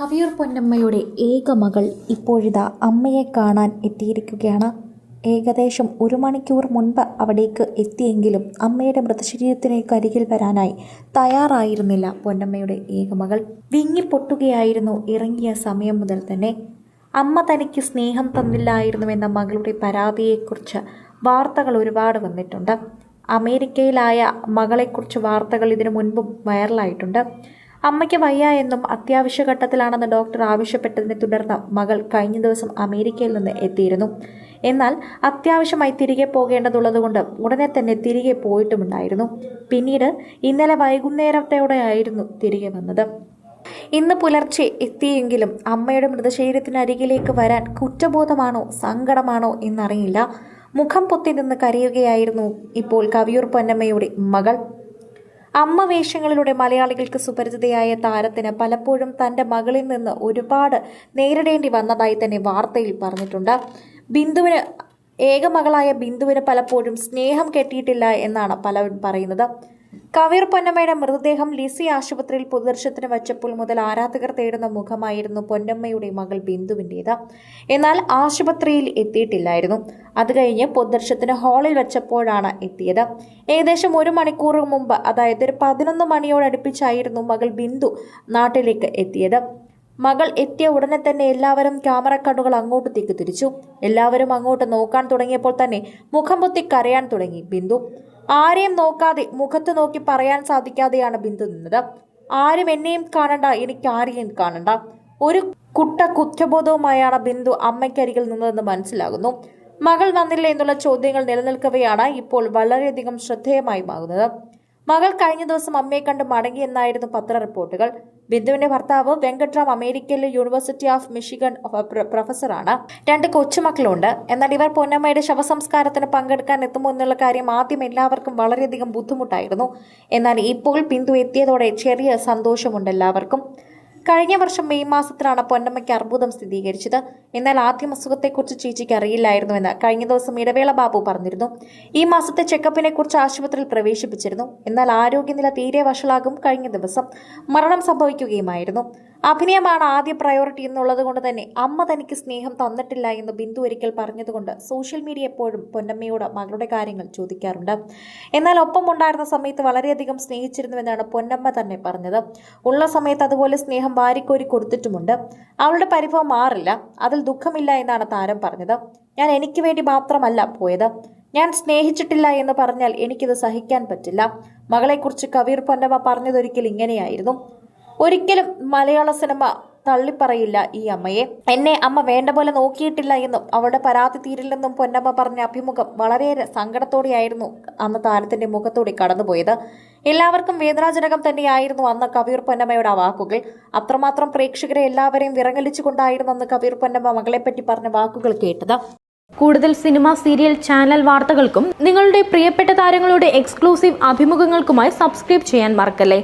കവിയൂർ പൊന്നമ്മയുടെ ഏക മകൾ ഇപ്പോഴിതാ അമ്മയെ കാണാൻ എത്തിയിരിക്കുകയാണ്. ഏകദേശം ഒരു മണിക്കൂർ മുൻപ് അവിടേക്ക് എത്തിയെങ്കിലും അമ്മയുടെ മൃതശരീരത്തിനേക്ക് അരികിൽ വരാനായി തയ്യാറായിരുന്നില്ല പൊന്നമ്മയുടെ ഏക മകൾ. വിങ്ങിപ്പൊട്ടുകയായിരുന്നു ഇറങ്ങിയ സമയം മുതൽ തന്നെ. അമ്മ തനിക്ക് സ്നേഹം തന്നില്ലായിരുന്നുവെന്ന മകളുടെ പരാതിയെക്കുറിച്ച് വാർത്തകൾ ഒരുപാട് വന്നിട്ടുണ്ട്. അമേരിക്കയിലായ മകളെക്കുറിച്ച് വാർത്തകൾ ഇതിനു മുൻപും വൈറലായിട്ടുണ്ട്. അമ്മയ്ക്ക് വയ്യ എന്നും അത്യാവശ്യ ഘട്ടത്തിലാണെന്ന് ഡോക്ടർ ആവശ്യപ്പെട്ടതിനെ തുടർന്ന് മകൾ കഴിഞ്ഞ ദിവസം അമേരിക്കയിൽ നിന്ന് എത്തിയിരുന്നു. എന്നാൽ അത്യാവശ്യമായി തിരികെ പോകേണ്ടതുള്ളതുകൊണ്ട് ഉടനെ തന്നെ തിരികെ പോയിട്ടുമുണ്ടായിരുന്നു. പിന്നീട് ഇന്നലെ വൈകുന്നേരത്തോടെയായിരുന്നു തിരികെ വന്നത്. ഇന്ന് പുലർച്ചെ എത്തിയെങ്കിലും അമ്മയുടെ മൃതശരീരത്തിനരികിലേക്ക് വരാൻ കുറ്റബോധമാണോ സങ്കടമാണോ എന്നറിയില്ല. മുഖം പൊത്തി നിന്ന് കരയുകയായിരുന്നു ഇപ്പോൾ കവിയൂർ പൊന്നമ്മയുടെ മകൾ. അമ്മ വേഷങ്ങളിലൂടെ മലയാളികൾക്ക് സുപരിചിതയായ താരത്തിന് പലപ്പോഴും തന്റെ മകളിൽ നിന്ന് ഒരുപാട് നേരിടേണ്ടി വന്നതായി തന്നെ വാർത്തയിൽ പറഞ്ഞിട്ടുണ്ട്. ബിന്ദുവിന് ഏകമകളായ ബിന്ദുവിന് പലപ്പോഴും സ്നേഹം കെട്ടിയിട്ടില്ല എന്നാണ് പലരും പറയുന്നത്. കവിർ പൊന്നമ്മയുടെ മൃതദേഹം ലിസി ആശുപത്രിയിൽ പൊതുദർശനത്തിന് വച്ചപ്പോൾ മുതൽ ആരാധകർ തേടുന്ന മുഖമായിരുന്നു പൊന്നമ്മയുടെ മകൾ ബിന്ദുവിന്റേത്. എന്നാൽ ആശുപത്രിയിൽ എത്തിയിട്ടില്ലായിരുന്നു. അത് കഴിഞ്ഞ് പൊതുദർശനത്തിന് ഹാളിൽ വെച്ചപ്പോഴാണ് എത്തിയത്. ഏകദേശം ഒരു മണിക്കൂർ മുമ്പ് അതായത് ഒരു പതിനൊന്ന് മണിയോടടുപ്പിച്ചായിരുന്നു മകൾ ബിന്ദു നാട്ടിലേക്ക് എത്തിയത്. മകൾ എത്തിയ ഉടനെ തന്നെ എല്ലാവരും ക്യാമറ കണ്ണുകൾ അങ്ങോട്ടത്തേക്ക് തിരിച്ചു. എല്ലാവരും അങ്ങോട്ട് നോക്കാൻ തുടങ്ങിയപ്പോൾ തന്നെ മുഖം പൊത്തി കരയാൻ തുടങ്ങി ബിന്ദു. ആരെയും നോക്കാതെ മുഖത്ത് നോക്കി പറയാൻ സാധിക്കാതെയാണ് ബിന്ദു നിന്നത്. ആരും എന്നെയും കാണണ്ട എനിക്ക് ആരെയും കാണണ്ട. ഒരു കുട്ട കുറ്റബോധവുമായാണ് ബിന്ദു അമ്മയ്ക്കരികിൽ നിന്നതെന്ന് മനസ്സിലാകുന്നു. മകൾ വന്നില്ല എന്നുള്ള ചോദ്യങ്ങൾ നിലനിൽക്കവെയാണ് ഇപ്പോൾ വളരെയധികം ശ്രദ്ധേയമായി മാറുന്നത്. മകൾ കഴിഞ്ഞ ദിവസം അമ്മയെ കണ്ട് മടങ്ങിയെന്നായിരുന്നു പത്ര റിപ്പോർട്ടുകൾ. ബിന്ദുവിന്റെ ഭർത്താവ് വെങ്കട്രാം അമേരിക്കയിലെ യൂണിവേഴ്സിറ്റി ഓഫ് മിഷിഗൺ പ്ര- പ്രൊഫസറാണ് രണ്ട് കൊച്ചുമക്കളുണ്ട്. എന്നാൽ ഇവർ പൊന്നമ്മയുടെ ശവസംസ്കാരത്തിന് പങ്കെടുക്കാൻ എത്തുമോ എന്നുള്ള കാര്യം ആദ്യം എല്ലാവർക്കും വളരെയധികം ബുദ്ധിമുട്ടായിരുന്നു. എന്നാൽ ഇപ്പോൾ ബിന്ദു എത്തിയതോടെ ചെറിയ സന്തോഷമുണ്ട് എല്ലാവർക്കും. കഴിഞ്ഞ വർഷം മെയ് മാസത്തിലാണ് പൊന്നമ്മയ്ക്ക് അർബുദം സ്ഥിരീകരിച്ചത്. എന്നാൽ ആദ്യം അസുഖത്തെക്കുറിച്ച് ചേച്ചിക്ക് അറിയില്ലായിരുന്നുവെന്ന് കഴിഞ്ഞ ദിവസം ഇടവേള ബാബു പറഞ്ഞിരുന്നു. ഈ മാസത്തെ ചെക്കപ്പിനെ കുറിച്ച് ആശുപത്രിയിൽ പ്രവേശിപ്പിച്ചിരുന്നു. എന്നാൽ ആരോഗ്യനില തീരെ വഷളാകും കഴിഞ്ഞ ദിവസം മരണം സംഭവിക്കുകയുമായിരുന്നു. അഭിനയമാണ് ആദ്യ പ്രയോറിറ്റി എന്നുള്ളത് കൊണ്ട് തന്നെ അമ്മ തനിക്ക് സ്നേഹം തന്നിട്ടില്ല എന്ന് ബിന്ദു ഒരിക്കൽ പറഞ്ഞതുകൊണ്ട് സോഷ്യൽ മീഡിയ എപ്പോഴും പൊന്നമ്മയോട് മകളുടെ കാര്യങ്ങൾ ചോദിക്കാറുണ്ട്. എന്നാൽ ഒപ്പം ഉണ്ടായിരുന്ന സമയത്ത് വളരെയധികം സ്നേഹിച്ചിരുന്നുവെന്നാണ് പൊന്നമ്മ തന്നെ പറഞ്ഞത്. ഉള്ള സമയത്ത് അതുപോലെ സ്നേഹം വാരിക്കോരി കൊടുത്തിട്ടുമുണ്ട്. അവളുടെ പരിഭവം മാറില്ല. അതിൽ ദുഃഖമില്ല എന്നാണ് താരം പറഞ്ഞത്. ഞാൻ എനിക്ക് വേണ്ടി മാത്രമല്ല പോയത്. ഞാൻ സ്നേഹിച്ചിട്ടില്ല എന്ന് പറഞ്ഞാൽ എനിക്കിത് സഹിക്കാൻ പറ്റില്ല. മകളെക്കുറിച്ച് കവീർ പൊന്നമ്മ പറഞ്ഞതൊരിക്കൽ ഇങ്ങനെയായിരുന്നു. ഒരിക്കലും മലയാള സിനിമ തള്ളിപ്പറയില്ല ഈ അമ്മയെ. എന്നെ അമ്മ വേണ്ട പോലെ നോക്കിയിട്ടില്ല എന്നും അവളുടെ പരാതി തീരില്ലെന്നും പൊന്നമ്മ പറഞ്ഞ അഭിമുഖം വളരെയേറെ സങ്കടത്തോടെയായിരുന്നു അന്ന് താരത്തിന്റെ മുഖത്തൂടി കടന്നുപോയത്. എല്ലാവർക്കും വേദനാജനകം തന്നെയായിരുന്നു അന്ന് കബീർ പൊന്നമ്മയുടെ വാക്കുകൾ. അത്രമാത്രം പ്രേക്ഷകരെ എല്ലാവരെയും വിറങ്ങലിച്ചുകൊണ്ടായിരുന്നു അന്ന് കബീർ പൊന്നമ്മ മകളെപ്പറ്റി പറഞ്ഞ വാക്കുകൾ കേട്ടത്. കൂടുതൽ സിനിമ സീരിയൽ ചാനൽ വാർത്തകൾക്കും നിങ്ങളുടെ പ്രിയപ്പെട്ട താരങ്ങളുടെ എക്സ്ക്ലൂസീവ് അഭിമുഖങ്ങൾക്കുമായി സബ്സ്ക്രൈബ് ചെയ്യാൻ മറക്കല്ലേ?